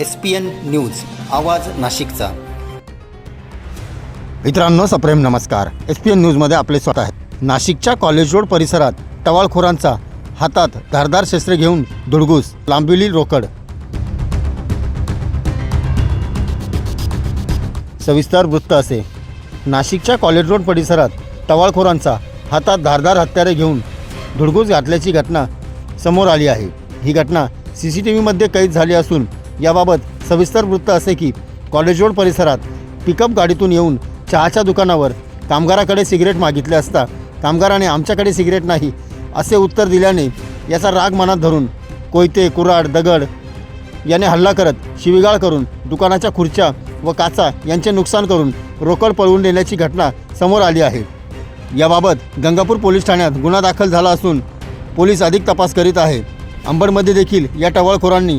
S P N news आवाज नाशिकचा. मित्रांनो सप्रेम नमस्कार. एस पी एन न्यूजमध्ये आपले स्वतः आहे. नाशिकच्या कॉलेज रोड परिसरात टवाळखोरांचा हातात धारदार शस्त्रे घेऊन धुडगूस लांबिवली रोकड. सविस्तर वृत्त असे. नाशिकच्या कॉलेज रोड परिसरात टवाळखोरांचा हातात धारदार हत्यारे घेऊन धुडगूस घातल्याची घटना समोर आली आहे. ही घटना सी सी टी व्हीमध्ये कैद झाली असून याबाबत सविस्तर वृत्त असे की कॉलेज रोड परिसरात पिकअप गाडीतून येऊन चहाच्या दुकानावर कामगाराकडे सिगरेट मागितले असता कामगाराने आमच्याकडे सिगरेट नाही असे उत्तर दिल्याने याचा राग मनात धरून कोयते कुऱ्हाड दगड याने हल्ला करत शिवीगाळ करून दुकानाच्या खुर्च्या व काचा यांचे नुकसान करून रोकड पळवून नेल्याची घटना समोर आली आहे. याबाबत गंगापूर पोलीस ठाण्यात गुन्हा दाखल झाला असून पोलीस अधिक तपास करीत आहे. अंबडमध्ये देखील या टवाळखोरांनी